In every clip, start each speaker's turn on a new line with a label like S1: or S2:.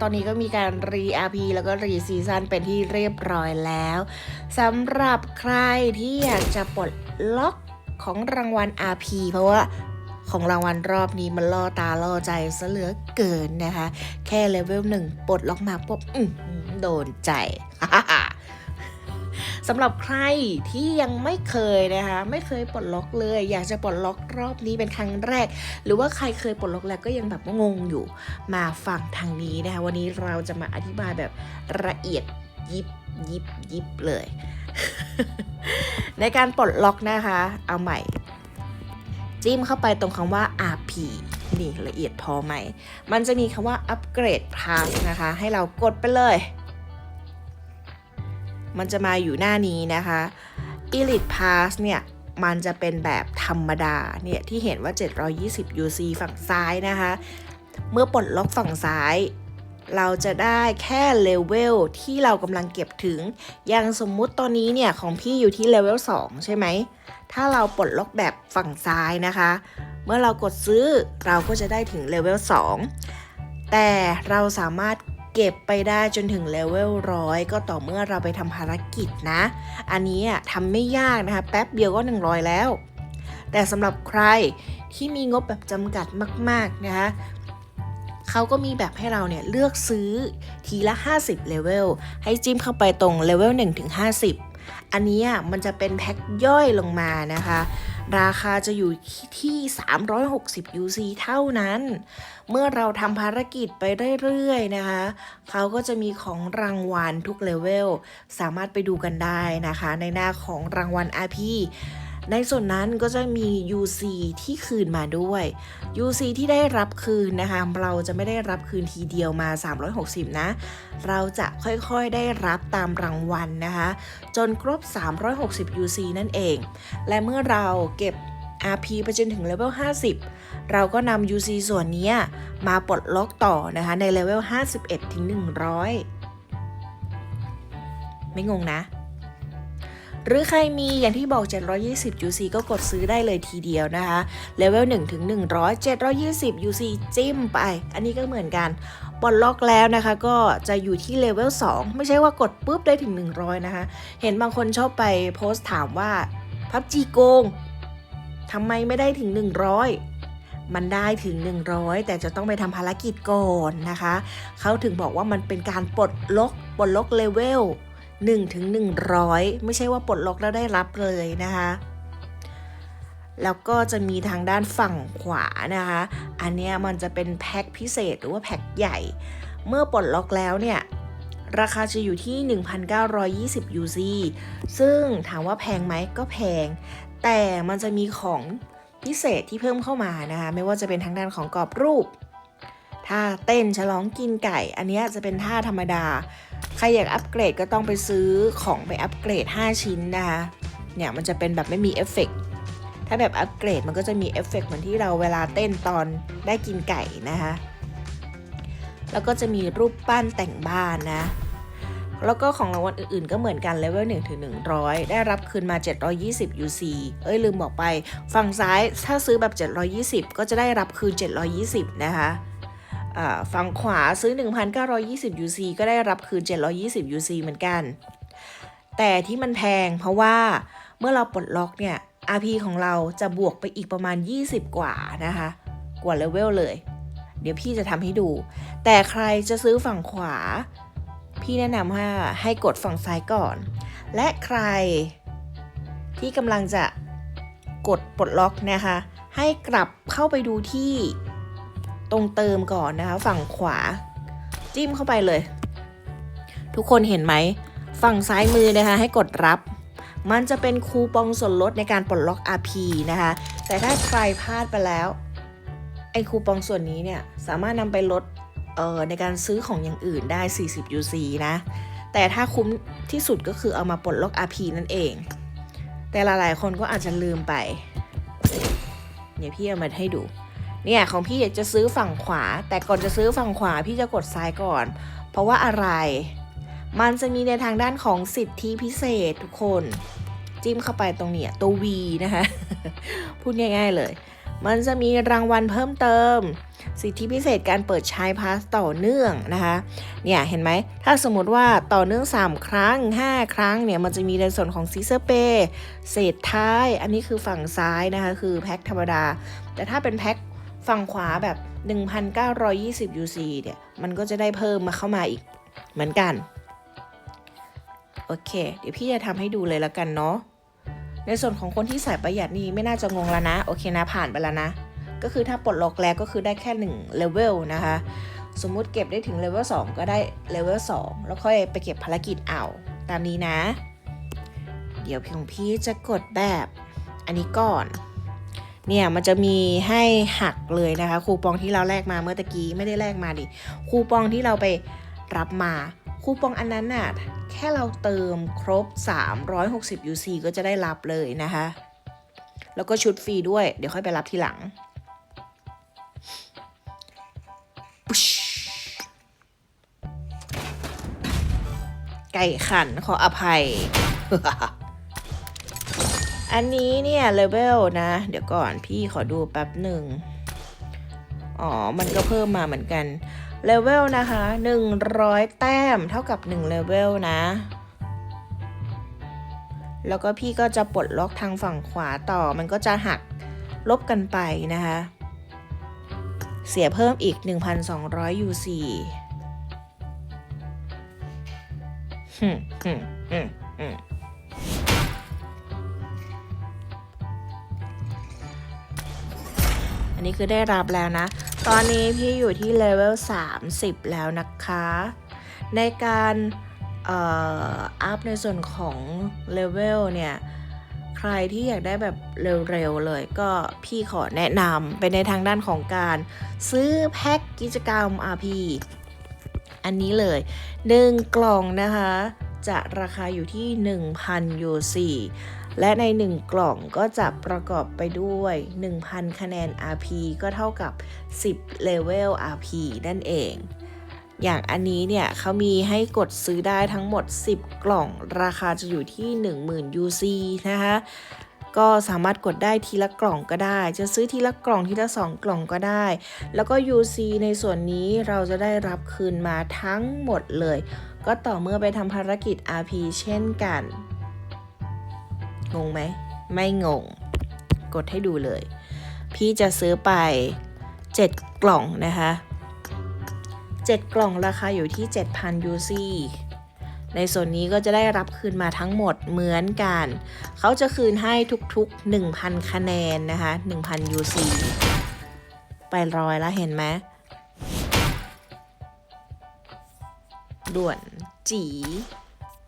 S1: ตอนนี้ก็มีการรี RP แล้วก็รีซีซันเป็นที่เรียบร้อยแล้วสำหรับใครที่อยากจะปลดล็อกของรางวัล RP เพราะว่าของรางวัลรอบนี้มันล่อตาล่อใจซะเหลือเกินนะคะ แค่เลเวลหนึ่งปลดล็อกมาปุ๊บโดนใจ สำหรับใครที่ยังไม่เคยนะคะไม่เคยปลดล็อกเลย อยากจะปลดล็อกรอบนี้เป็นครั้งแรก หรือว่าใครเคยปลดล็อกแล้วก็ยังแบบงงอยู่มาฟังทางนี้นะคะวันนี้เราจะมาอธิบายแบบละเอียดยิบยิบยิบเลย ในการปลดล็อกนะคะ เอาใหม่ จิ้มเข้าไปตรงคำว่า RP นี่ละเอียดพอไหม มันจะมีคำว่า Upgrade Pass นะคะ ให้เรากดไปเลย มันจะมาอยู่หน้านี้นะคะ Elite Pass เนี่ย มันจะเป็นแบบธรรมดา เนี่ย ที่เห็นว่า 720 UC ฝั่งซ้ายนะคะ เมื่อปลดล็อกฝั่งซ้าย เราจะได้แค่เลเวลที่เรากำลังเก็บถึง อย่างสมมุติตอนนี้เนี่ย ของพี่อยู่ที่เลเวล 2 ใช่ไหม ถ้าเราปลดล็อกแบบฝั่งซ้ายนะคะ เมื่อเรากดซื้อเราก็จะได้ถึงเลเวล 2 แต่เราสามารถ เก็บไปได้จนถึงเลเวลร้อยก็ต่อเมื่อเราไปทำภารกิจนะ อันนี้ทำไม่ยากนะคะ แป๊บเดียวก็ 100 แล้ว แต่สำหรับใครที่มีงบแบบจำกัดมาก ๆ นะคะเขาก็มีแบบให้เราเนี่ยเลือกซื้อทีละ 50เลเวลให้จิ้มเข้าไปตรงเลเวล1ถึง50 อันนี้มันจะเป็นแพ็คย่อยลงมานะคะ ราคาจะอยู่ที่ 360 UC เท่านั้น เมื่อเราทำภารกิจไปเรื่อยๆนะคะ เขาก็จะมีของรางวัลทุกเลเวล สามารถไปดูกันได้นะคะ ในหน้าของรางวัล RP ในส่วนนั้นก็จะมี UC ที่คืนมาด้วย UC ที่ได้รับคืนนะคะ เราจะไม่ได้รับคืนทีเดียวมา 360 นะ เราจะค่อยๆได้รับตามรางวัลนะคะ จนครบ 360 UC นั่นเอง และเมื่อเราเก็บ RP ไปจนถึงเลเวล 50 เราก็นำ UC ส่วนนี้มาปลดล็อกต่อนะคะในเลเวล 51 ถึง 100 ไม่งงนะ หรือใครมีอย่างที่บอก 720 UC ก็กดซื้อได้เลยทีเดียวนะคะเลเวล1ถึง100 720 UC จิ้มไป อันนี้ก็เหมือนกันปลดล็อกแล้วนะคะ ก็จะอยู่ที่เลเวล2ไม่ใช่ว่ากดปุ๊บได้ถึง 100 นะคะ เห็นบางคนชอบไปโพสต์ถามว่าพับจีโกงทำไมไม่ได้ถึง 100มันได้ถึง 100 แต่จะต้องไปทำภารกิจก่อนนะคะ เขาถึงบอกว่ามันเป็นการปลดล็อกปลดล็อกเลเวล 1ถึง100 ไม่ใช่ว่าปลดล็อกแล้วได้รับเลยนะคะ แล้วก็จะมีทางด้านฝั่งขวานะคะ อันนี้มันจะเป็นแพ็คพิเศษหรือว่าแพ็คใหญ่ เมื่อปลดล็อกแล้วเนี่ยราคาจะอยู่ที่ 1,920 UC ซึ่งถามว่าแพงไหมก็แพง แต่มันจะมีของพิเศษที่เพิ่มเข้ามานะคะไม่ว่าจะเป็นทางด้านของกรอบรูปท่าเต้นฉลองกินไก่ อันนี้จะเป็นท่าธรรมดาใครอยากอัปเกรดก็ต้องไปซื้อของไปอัปเกรด 5 ชิ้นนะคะเนี่ยมันจะเป็นแบบไม่มีเอฟเฟกต์ถ้าแบบอัปเกรดมันก็จะมีเอฟเฟกต์เหมือนที่เราเวลาเต้นตอนได้กินไก่นะคะแล้วก็จะมีรูปปั้นแต่งบ้านนะ แล้วก็ของรางวัลอื่นๆ ก็เหมือนกันเลเวล1ถึง100 ได้รับคืนมา 720 UC เอ้ยลืมบอกไป ฝั่งซ้ายถ้าซื้อแบบ 720 ก็จะได้รับคืน 720 นะคะ ฝั่งขวาซื้อ 1,920 UC ก็ได้รับคืน 720 UC เหมือนกัน แต่ที่มันแพงเพราะว่าเมื่อเราปลดล็อกเนี่ย RP ของเราจะบวกไปอีกประมาณ 20 กว่านะคะ กว่าเลเวลเลย เดี๋ยวพี่จะทำให้ดู แต่ใครจะซื้อฝั่งขวา พี่แนะนำว่าให้กดฝั่งซ้ายก่อน และใครที่กำลังจะกดปลดล็อกนะคะ ให้กลับเข้าไปดูที่ ตรงเติมก่อนนะคะ ฝั่งขวา จิ้มเข้าไปเลย ทุกคนเห็นไหม ฝั่งซ้ายมือนะคะ ให้กดรับ มันจะเป็นคูปองส่วนลดในการปลดล็อก RP นะคะ แต่ถ้าใครพลาดไปแล้วไอ้คูปองส่วนนี้เนี่ย สามารถนำไปลดเอ่อในการซื้อของอย่างอื่นได้ 40 UC นะ แต่ถ้าคุ้มที่สุดก็คือเอามาปลดล็อก RP นั่นเอง แต่หลายๆคนก็อาจจะลืมไป เดี๋ยวพี่เอามาให้ดู เนี่ยของพี่อยากจะซื้อฝั่งขวา แต่ก่อนจะซื้อฝั่งขวาพี่จะกดซ้ายก่อน เพราะว่าอะไร มันจะมีในทางด้านของสิทธิพิเศษทุกคน จิ้มเข้าไปตรงเนี้ยตัว V นะคะ พูดง่าย ๆเลย มันจะมีรางวัลเพิ่มเติม สิทธิพิเศษการเปิดใช้พาสต่อเนื่องนะคะ เนี่ยเห็นไหม ถ้าสมมติว่าต่อเนื่อง 3 ครั้ง 5 ครั้งเนี่ยมันจะมีในส่วนของซีเซอร์เปเศษท้าย อันนี้คือฝั่งซ้ายนะคะคือแพ็คธรรมดา แต่ถ้าเป็นแพ็ค ฝั่งขวาแบบ 1,920 UC เนี่ย มันก็จะได้เพิ่มมาเข้ามาอีกเหมือนกัน โอเค เดี๋ยวพี่จะทำให้ดูเลยละกันเนาะ ในส่วนของคนที่ใส่ประหยัดนี่ไม่น่าจะงงแล้วนะ โอเคนะ ผ่านไปแล้วนะ ก็คือถ้าปลดล็อกแล้วก็คือได้แค่1เลเวลนะคะ สมมุติเก็บได้ถึงเลเวล2ก็ได้เลเวล2แล้วค่อยไปเก็บภารกิจเอา ตามนี้นะ เดี๋ยวพี่ของพี่จะกดแบบอันนี้ก่อน เนี่ยมันจะมีให้หักเลยนะคะ คูปองที่เราแลกมาเมื่อตะกี้ไม่ได้แลกมาดิ คูปองที่เราไปรับมา คูปองอันนั้นน่ะแค่เราเติมครบ 360 UC ก็จะได้รับเลยนะคะ แล้วก็ชุดฟรีด้วย เดี๋ยวค่อยไปรับทีหลัง ไก่ขันขออภัย อันนี้เนี่ยเลเวลนะ เดี๋ยวก่อนพี่ขอดูแป๊บหนึ่งอ๋อ มันก็เพิ่มมาเหมือนกันเลเวลนะคะ100 แต้มเท่ากับ1เลเวลนะ แล้วก็พี่ก็จะปลดล็อกทางฝั่งขวาต่อ มันก็จะหักลบกันไปนะคะ เสียเพิ่มอีก 1,200 UC ฮึมฮึมฮึมฮึม นี้คือได้รับแล้วนะ ตอนนี้พี่อยู่ที่เลเวล 30 แล้วนะคะ ในการเอ่ออัพในส่วนของเลเวลเนี่ย ใครที่อยากได้แบบเร็วๆเลยก็พี่ขอแนะนำไปในทางด้านของการซื้อแพ็กกิจกรรม RP อันนี้เลย 1 กล่องนะคะ จะราคาอยู่ที่ 1,000 UC และใน 1 กล่องก็จะประกอบไปด้วย 1,000 คะแนน RP ก็เท่ากับ 10เลเวล RP นั่นเอง อย่างอันนี้เนี่ยเขามีให้กดซื้อได้ทั้งหมด 10 กล่อง ราคาจะอยู่ที่ 10,000 UC นะคะก็สามารถกดได้ทีละกล่องก็ได้ จะซื้อทีละกล่องทีละ 2 กล่องก็ได้ แล้วก็ UC ในส่วนนี้เราจะได้รับคืนมาทั้งหมดเลย ก็ต่อเมื่อไปทำภารกิจ RP เช่นกัน งงไหม ไม่งง กดให้ดูเลย พี่จะซื้อไป 7 กล่องนะคะ 7 กล่องราคาอยู่ที่ 7,000 UC ในส่วนนี้ก็จะได้รับคืนมาทั้งหมดเหมือนกัน เขาจะคืนให้ทุกๆ 1,000 คะแนนนะคะ 1,000 UC ไปรอยแล้วเห็นไหมด่วนจี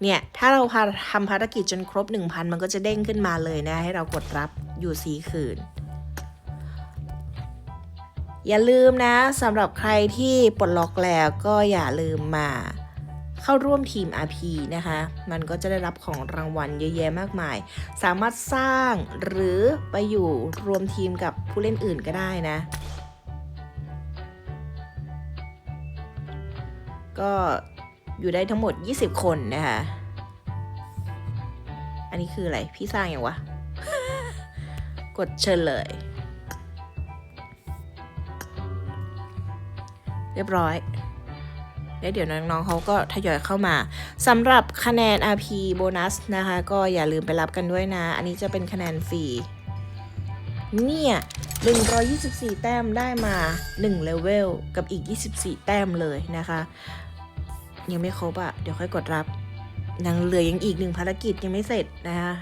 S1: เนี่ยถ้าเราพาทำภารกิจจนครบ 1,000 มันก็จะเด้งขึ้นมาเลยนะ ให้เรากดรับ UC คืน อย่าลืมนะสำหรับใครที่ปลดล็อกแล้วก็อย่าลืมมาเข้าร่วมทีม RP นะคะ มันก็จะได้รับของรางวัลเยอะแยะมากมาย สามารถสร้างหรือไปอยู่รวมทีมกับผู้เล่นอื่นก็ได้นะ ก็ อยู่ได้ทั้งหมด 20 คนนะคะ อันนี้คืออะไร พี่สร้างอย่างวะ กดเชิญเลย เรียบร้อยแล้วเดี๋ยวน้องๆเขาก็ทยอยเข้ามาสำหรับคะแนน RP โบนัสนะคะ ก็อย่าลืมไปรับกันด้วยนะ อันนี้จะเป็นคะแนนฟรี เนี่ย 124 แต้มได้มา 1 เลเวล กับอีก 24 แต้มเลยนะคะ ยังไม่ครบอะ่ะ เดี๋ยวค่อยกดรับยังเหลือยังอีกหนึ่งภารกิจยังไม่เสร็จนะคะ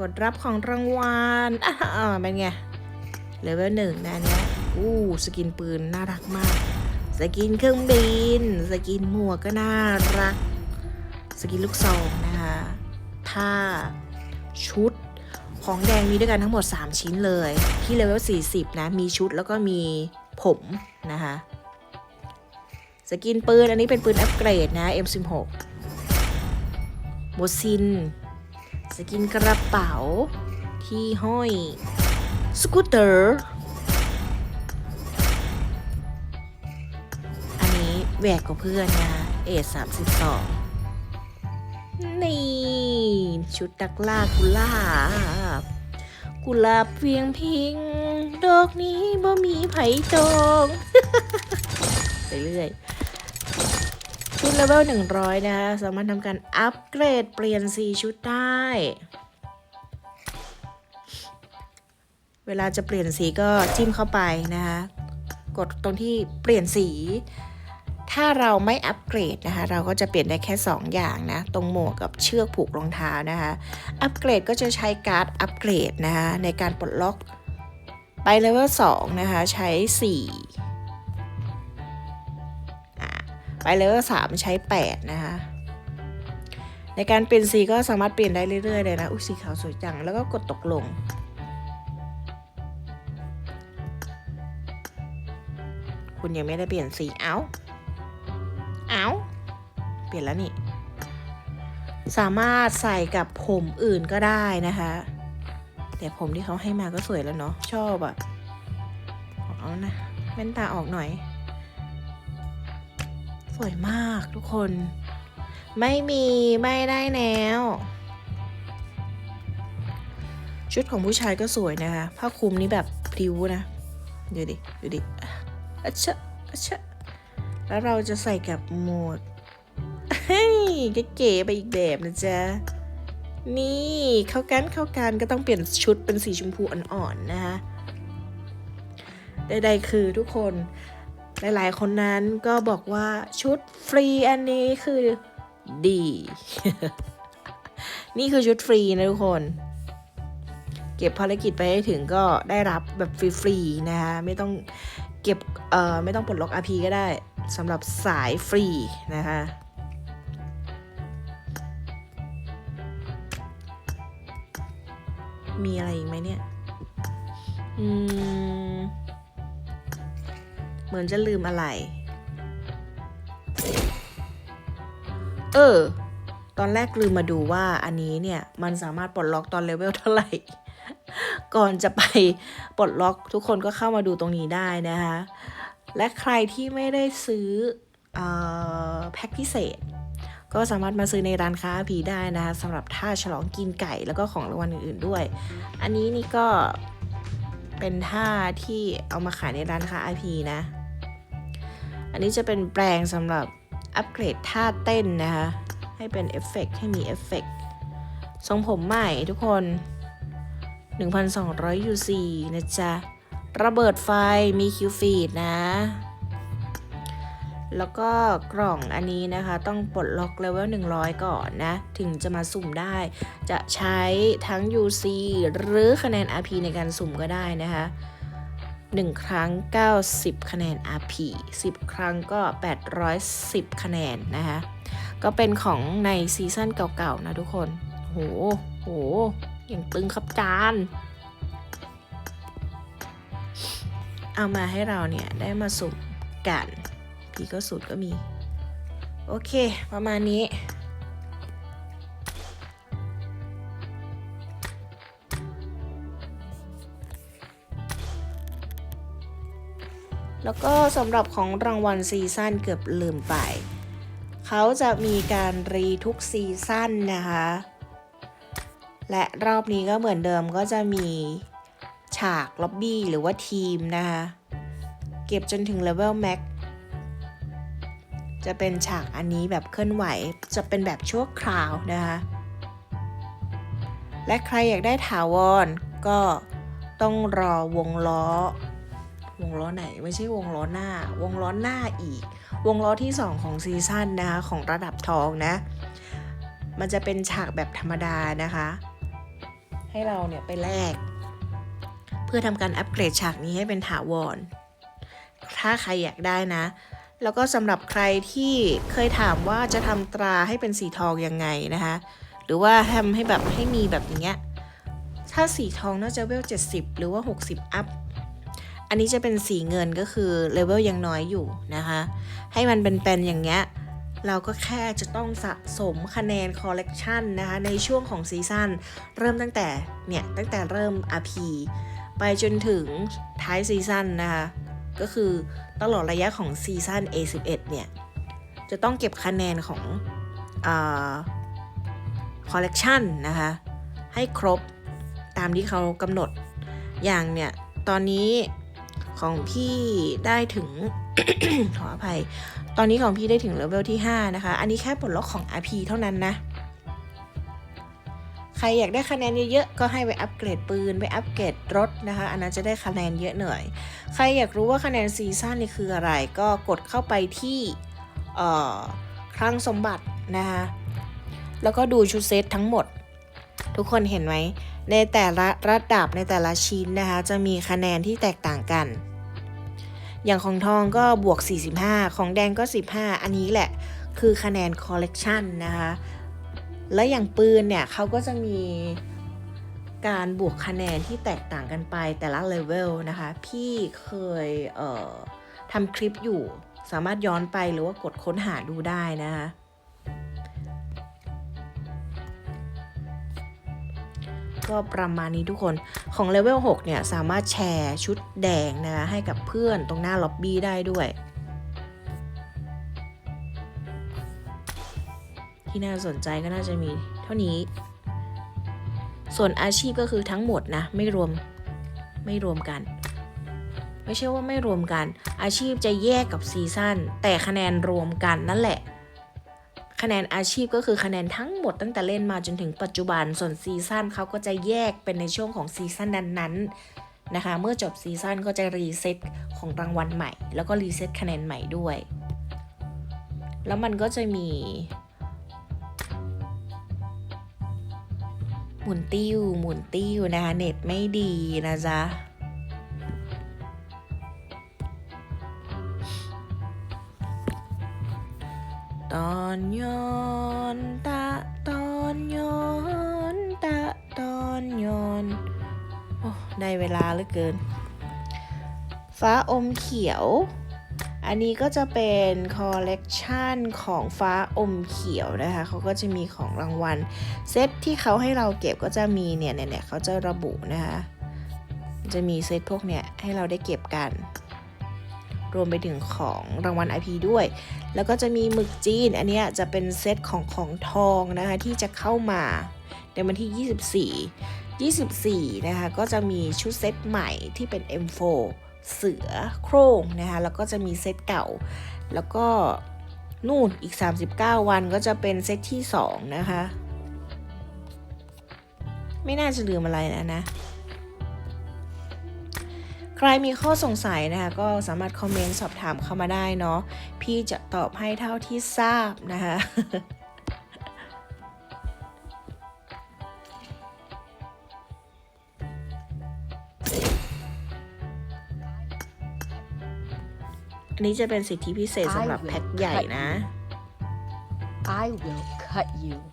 S1: กดรับของรางวัลอ่าเป็นไงเลเวลหนึ่งนะเนี้ยอู้สกินปืนน่ารักมาก สกินเครื่องบิน สกินหมวกก็น่ารัก สกินลูกซองนะคะท่าชุดของแดงมีด้วยกันทั้งหมด 3 ชิ้นเลย ที่เลเวล40 นะ มีชุดแล้วก็มีผมนะคะ สกินปืน อันนี้เป็นปืนอัปเกรดนะ M16 โมซิน สกินกระเป๋า ที่ห้อย สกูตเตอร์ อันนี้แหวกกว่าเพื่อนนะ เอสามสิบสองนี่ ชุดดักล่ากุลาบกุลาบเวียงพิง ดอกนี้บ่มีไผ่จอง ไปเรื่อย เลเวล100 นะคะ สามารถทำการอัปเกรดเปลี่ยนสีชุดได้ เวลาจะเปลี่ยนสีก็จิ้มเข้าไปนะคะ กดตรงที่เปลี่ยนสี ถ้าเราไม่อัปเกรดนะคะ เราก็จะเปลี่ยนได้แค่ 2 อย่างนะ ตรงหมวกกับเชือกผูกรองเท้านะคะ อัปเกรดก็จะใช้การ์ดอัปเกรดนะคะในการปลดล็อก ไปเลเวล2นะคะ ใช้ 4 ไปเลเวล3ใช้ 8 นะคะ ในการเปลี่ยนสีก็สามารถเปลี่ยนได้เรื่อยๆเลยนะ อุ้ยสีขาวสวยจัง แล้วก็กดตกลง คุณยังไม่ได้เปลี่ยนสี เอ้า เอ้า เปลี่ยนแล้วนี่ สามารถใส่กับผมอื่นก็ได้นะคะ แต่ผมที่เขาให้มาก็สวยแล้วเนาะ ชอบอะเอานะแว่นตาออกหน่อย วยมากทุกคน ไม่มีไม่ได้แล้ว ชุดของผู้ชายก็สวยนะคะ ผ้าคลุมนี่แบบพริ้วนะดูดิดูดิอะชะอะชะแล้วเราจะใส่กับโหมดเฮ้ยเก๋ๆไปอีกแบบนะจ๊ะนี่เข้ากันเข้ากันก็ต้องเปลี่ยนชุดเป็นสีชมพูอ่อนๆนะคะใดๆคือทุกคน หลายๆ คนนั้นก็บอกว่าชุดฟรีอันนี้คือดี นี่คือชุดฟรีนะทุกคน เก็บภารกิจไปให้ถึงก็ได้รับแบบฟรีๆนะคะไม่ต้องเก็บเอ่อไม่ต้องปลดล็อก RP ก็ได้สำหรับสายฟรีนะคะมีอะไรอีกไหมเนี่ย อืม เหมือนจะลืมอะไร เออ ตอนแรกลืมมาดูว่าอันนี้เนี่ย มันสามารถปลดล็อกตอนเลเวลเท่าไหร่ ก่อนจะไปปลดล็อกทุกคนก็เข้ามาดูตรงนี้ได้นะคะ และใครที่ไม่ได้ซื้อออแพ็คพิเศษ ก็สามารถมาซื้อในร้านค้าผีได้นะคะสำหรับท่าฉลองกินไก่แล้วก็ของรางวัลอื่นๆด้วย อันนี้นี่ก็เป็นท่าที่เอามาขายในร้านค้า IP นะ อันนี้จะเป็นแปลงสำหรับอัปเกรดท่าเต้นนะคะ ให้เป็นเอฟเฟกต์ให้มีเอฟเฟกต์ทรงผมใหม่ทุกคน 1,200 UC นะจ๊ะ ระเบิดไฟมีคิวฟีดนะ แล้วก็กล่องอันนี้นะคะ ต้องปลดล็อกเลเวล100 ก่อนนะ ถึงจะมาสุ่มได้ จะใช้ทั้ง UC หรือคะแนน RP ในการสุ่มก็ได้นะคะ 1 ครั้ง 90 คะแนน RP 10 ครั้งก็ 810 คะแนนนะคะ ก็เป็นของในซีซั่นเก่าๆ นะทุกคน โห โห อย่างตึงครับจาน เอามาให้เราเนี่ย ได้มาสุ่มกันผีก็สูตรก็มี โอเค ประมาณนี้ แล้วก็สำหรับของรางวัลซีซั่นเกือบลืมไป เขาจะมีการรีทุกซีซั่นนะคะ และรอบนี้ก็เหมือนเดิมก็จะมีฉากล็อบบี้หรือว่าทีมนะคะ เก็บจนถึงเลเวลแม็กจะเป็นฉากอันนี้แบบเคลื่อนไหวจะเป็นแบบชั่วคราวนะคะ และใครอยากได้ถาวรก็ต้องรอวงล้อ วงล้อไหนไม่ใช่วงล้อหน้า วงล้อหน้าอีก วงล้อที่ 2 ของซีซั่นนะคะของระดับทองนะ มันจะเป็นฉากแบบธรรมดานะคะ ให้เราเนี่ยไปแลกเพื่อทำการอัปเกรดฉากนี้ให้เป็นถาวร ถ้าใครอยากได้นะ แล้วก็สำหรับใครที่เคยถามว่าจะทำตราให้เป็นสีทองยังไงนะคะ หรือว่าทำให้แบบให้มีแบบอย่างเงี้ยถ้าสีทองน่าจะเวล70 หรือว่า 60 อัพ อันนี้จะเป็นสีเงินก็คือเลเวลยังน้อยอยู่นะคะ ให้มันเป็นๆอย่างเงี้ยเราก็แค่จะต้องสะสมคะแนนคอลเลกชันนะคะ ในช่วงของซีซั่นเริ่มตั้งแต่เนี่ยตั้งแต่เริ่ม RP ไปจนถึงท้ายซีซั่นนะคะ ก็คือตลอดระยะของซีซั่น A11 เนี่ย จะต้องเก็บคะแนนของคอลเลกชันนะคะ ให้ครบตามที่เขากำหนดอย่างเนี่ย ตอนนี้ ของพี่ได้ถึง ขออภัย ตอนนี้ของพี่ได้ถึงเลเวลที่ 5 นะคะ อันนี้แค่ปลดล็อกของ RP เท่านั้นนะ ใครอยากได้คะแนนเยอะๆ ก็ให้ไปอัปเกรดปืน ไปอัปเกรดรถนะคะ อันนั้นจะได้คะแนนเยอะหน่อย ใครอยากรู้ว่าคะแนนซีซั่นนี่คืออะไร ก็กดเข้าไปที่คลังสมบัตินะคะ แล้วก็ดูชุดเซตทั้งหมด ทุกคนเห็นไหมในแต่ละระดับในแต่ละชิ้นนะคะ จะมีคะแนนที่แตกต่างกัน อย่างของทองก็บวก 45 ของแดงก็ 15 อันนี้แหละคือคะแนนคอลเลกชันนะคะ และอย่างปืนเนี่ยเขาก็จะมีการบวกคะแนนที่แตกต่างกันไปแต่ละเลเวลนะคะ พี่เคยเทำคลิปอยู่ สามารถย้อนไปหรือว่ากดค้นหาดูได้นะคะ ก็ประมาณนี้ทุกคนของเลเวล6เนี่ยสามารถแชร์ชุดแดงนะคะให้กับเพื่อนตรงหน้าล็อบบี้ได้ด้วย ที่น่าสนใจก็น่าจะมีเท่านี้ ส่วนอาชีพก็คือทั้งหมดนะ ไม่รวมไม่รวมกัน ไม่ใช่ว่าไม่รวมกัน อาชีพจะแยกกับซีซั่นแต่คะแนนรวมกันนั่นแหละ คะแนนอาชีพก็คือคะแนนทั้งหมดตั้งแต่เล่นมาจนถึงปัจจุบันส่วนซีซั่นเขาก็จะแยกเป็นในช่วงของซีซั่นนั้นๆนะคะ เมื่อจบซีซั่นก็จะรีเซ็ตของรางวัลใหม่ แล้วก็รีเซ็ตคะแนนใหม่ด้วย แล้วมันก็จะมีหมุนติ้วหมุนติ้วนะคะเน็ตไม่ดีนะจ๊ะ ตอนย้อนตะตอนย้อนตะตอนย้อนโอ้ได้เวลาเหลือเกิน ฟ้าอมเขียว อันนี้ก็จะเป็นคอลเลกชันของฟ้าอมเขียวนะคะเขาก็จะมีของรางวัล เซตที่เขาให้เราเก็บก็จะมีเนี่ยเนี่ยเนี่ยเขาจะระบุนะคะจะมีเซตพวกเนี่ยให้เราได้เก็บกัน รวมไปถึงของรางวัล IP ด้วย แล้วก็จะมีหมึกจีน อันนี้จะเป็นเซตของของทองนะคะที่จะเข้ามาในวันที่ 24 24 นะคะก็จะมีชุดเซตใหม่ที่เป็น M4 เสือโครงนะคะแล้วก็จะมีเซตเก่า แล้วก็นู่นอีก 39 วันก็จะเป็นเซตที่ 2 นะคะ ไม่น่าจะลืมอะไรนะนะ ใครมีข้อสงสัยนะคะก็สามารถคอมเมนต์สอบถามเข้ามาได้เนาะพี่จะตอบให้เท่าที่ทราบนะคะอันนี้จะเป็นสิทธิพิเศษสำหรับแพ็คใหญ่นะ
S2: I will cut you.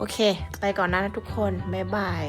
S1: โอเค ไปก่อนนะทุกคน บ๊ายบาย